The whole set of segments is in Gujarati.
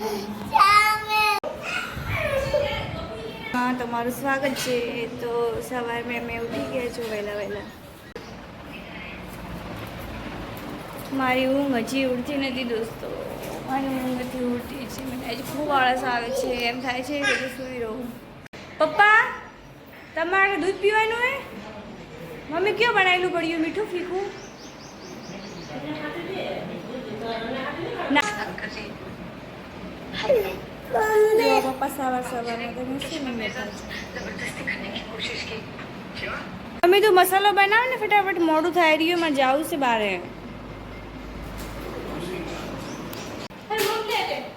હા, તમારું સ્વાગત છે. તો સવારે મેં મેં ઉઠી ગયા છું વહેલા વહેલા. મારી ઊંઘ હજી ઉડતી નથી દોસ્તો. મારી ઊંઘ નથી ઉડતી. છે, મને હજી ખૂબ આળસ આવે છે. એમ થાય છે કે સૂઈ રહું. પપ્પા, તમારે દૂધ પીવાનું હે? મમ્મી કયો બનાવેલું પડ્યું મીઠું ફીકું ના જો પપ્પા સવાર સવારમાં છો તું મસાલો બનાવ ને ફટાફટ મોડું થાય રહ્યું એમાં જવું છે બારે.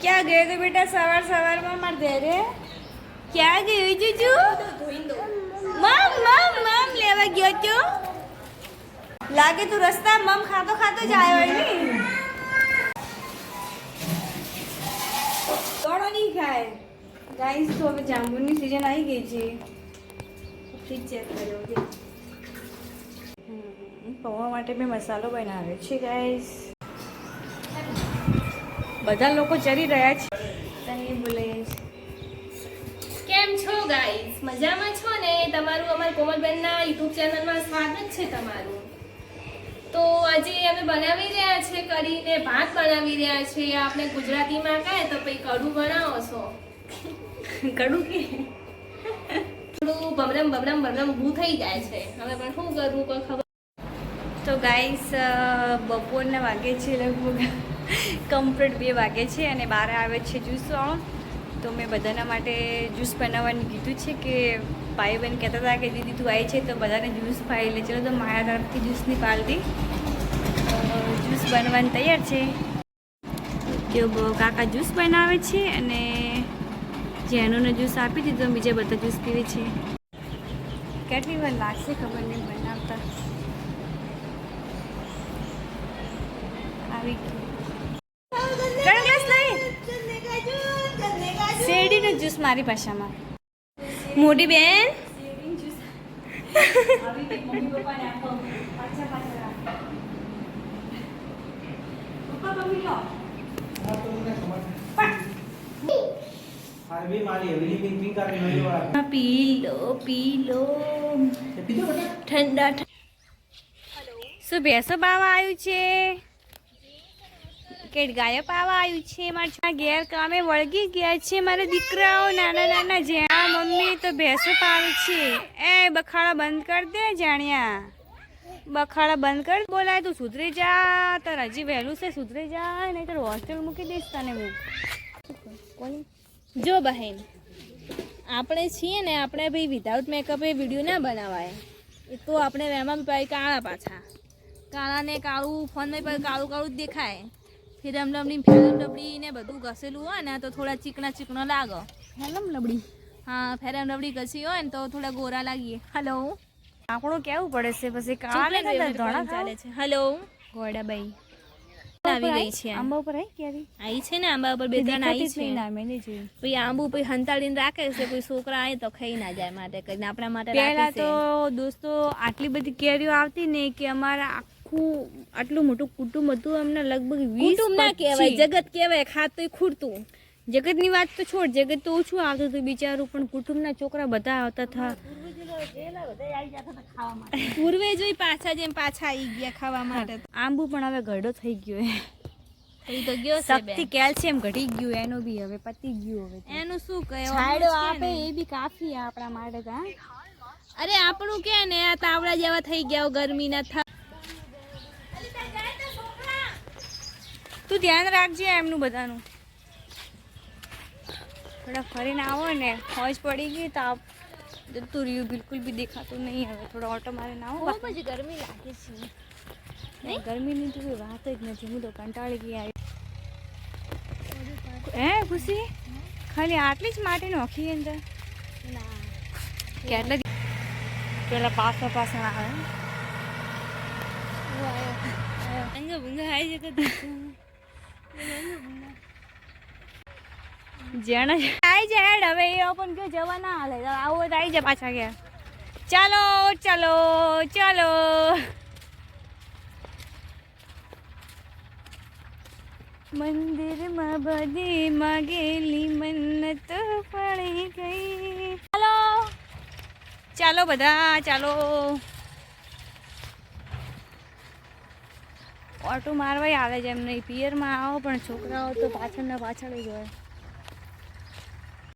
ક્યાં ગયો તો બેટા? સવાર સવારમાં મારે ઘરે? ક્યાં ગયું જીજુ? મમ મમ મમ લેવા ગયો છો લાગે તું રસ્તા મમ ખાતો ખાતો જ આવ્યો હોય ને. દોડો નહીં ખાય. ગાઈસ તો હવે જાંબુની સિઝન આવી ગઈ છે. ફ્રીજ ચેક કર્યો પૌવા માટે મેં મસાલો બનાવ્યો છે ગાઈસ બધા લોકો ચરી રહ્યા છે. તને બોલે કેમ છો ગાઈસ મજામાં છો ને? તમારું અમારા કોમલબેનના યુટ્યુબ ચેનલમાં સ્વાગત છે તમારું. તો આજે અમે બનાવી રહ્યા છે, કરીને ભાત બનાવી રહ્યા છે. આપણે ગુજરાતીમાં કહે તો પછી કઢું બનાવો છો? કડું કે? થોડું બબરમ બબરમ બબરમ હું થઈ જાય છે. હવે પણ શું કરવું કોઈ ખબર? તો ગાઈસ બપોરના વાગે છે લગભગ. કમ્પ્લીટ બે વાગે છે અને બહાર આવે છે જ્યુસ તો મેં બધાના માટે જ્યુસ બનાવવાનું કીધું છે કે ભાઈ બહેન કહેતા હતા કે દીદી તું આવી છે તો બધાને જ્યુસ પાઈ લે. ચલો તો મારા તરફથી જ્યુસની પાલટી. જ્યુસ બનવાની તૈયાર છે. તેઓ કાકા જ્યુસ બનાવે છે અને જેનોને જ્યુસ આપી દીધો બીજા બધા જ્યુસ પીવે છે. કેટલી વાર લાગશે ખબર નહીં બનાવતા. આવી શેરડીનો જ્યુસ મારી ભાષામાં. મોટી બેન. પી લો પી લો ઠંડા શું ભેંસો પાવા આવ્યું છે? કે ગાયો પાવા આવ્યું છે? મારા ઘેર કામે વળગી ગયા છે. મારા દીકરાઓ નાના નાના જ્યાં મમ્મી તો ભેંસો પાવે છે. એ બખાડા બંધ કર દે જાણ્યા. બખાડા બંધ કર બોલાય તું સુધરી જા. તાર હજી વહેલું છે સુધરી જા. નહીં તો હોસ્ટેલ મૂકી દઈશ તને હું. કોની જો બહેન આપણે છીએ ને આપણે ભાઈ વિધાઉટ મેકઅપ એ વીડિયો ના બનાવાય. એ તો આપણે એમાં ભાઈ કાળા પાછા. કાળાને કાળું ફોનમાં પણ કાળું કાળું જ દેખાય. ફેરમ લમડી ફેરમ લબડી ને બધું ઘસેલું હોય ને તો થોડા ચીકણા ચીકણા લાગો. હેલમ લબડી હા ફેરમ લબડી ઘસી હોય ને તો થોડા ગોરા લાગીએ. હલો આપણું કેવું પડે છે? પછી કાળા ચાલે છે. હલો ગોડાબાઈ આવી ગઈ છે. આંબા ઉપર આવી ક્યારે? આવી છે ને આંબા ઉપર બે ત્રણ આવી છે. નામે નહીં જોયું. પછી આંબુ પછી હંતાડીને રાખે છે કોઈ છોકરા આવે તો ખાઈ ના જાય માટે કરીને આપણા માટે પહેલા તો દોસ્તો આટલી બધી કેરીઓ આવતી ને કે અમારા આખું આટલું મોટું કુટુંબ હતું અમને લગભગ કુટુંબ ના કહેવાય જગત કહેવાય ખાતું ખૂટતું. જગતની વાત તો છોડ જગત તો ઓછું આવતું હતું બિચારું પણ કુટુંબના છોકરા બધા આવતા હતા. પૂર્વે જોઈ પાછા જેમ પાછા આવી ગયા ખાવા માટે આંબુ પણ હવે ઘરડો થઈ ગયો એ તો ગયો શક્તિ કેલ્શિયમ ઘટી ગયું એનું બી હવે પતી ગયું હવે એનું શું કહે છાંયડો આપે એ બી કાફી આપણા માટે તો અરે આપણું કે ને આ તાવડા જેવા થઈ ગયા ગરમી ના થા તું ધ્યાન રાખજે એમનું બધાનું. થોડા ફરીને આવો ને હોજ પડી ગઈ તો જતું રહ્યું બિલકુલ બી દેખાતું નહીં હવે થોડો ઓટો મારીને આવો બહુ જ ગરમી લાગે છે નહીં ગરમીની તો કોઈ વાત જ નથી હું તો કંટાળી ગઈ આવી હે ખુશી ખાલી આટલી જ માટી નોખી અંદર કેટલા પેલા પાસો પાછા આવે ભૂંગા આવી જતો જેણે આવી જાય હેડ, હવે એ પણ કયો જવા ના હાલે આવો તો આવી જાય પાછા ગયા ચાલો ચાલો ચાલો. મંદિરમાં બધી માગેલી મન્નત પડી ગઈ. ચાલો ચાલો બધા, ચાલો. ઓટો મારવાય આવે છે એમ નહીં. પિયરમાં આવો, પણ છોકરાઓ તો પાછળ ને પાછળ જ હોય.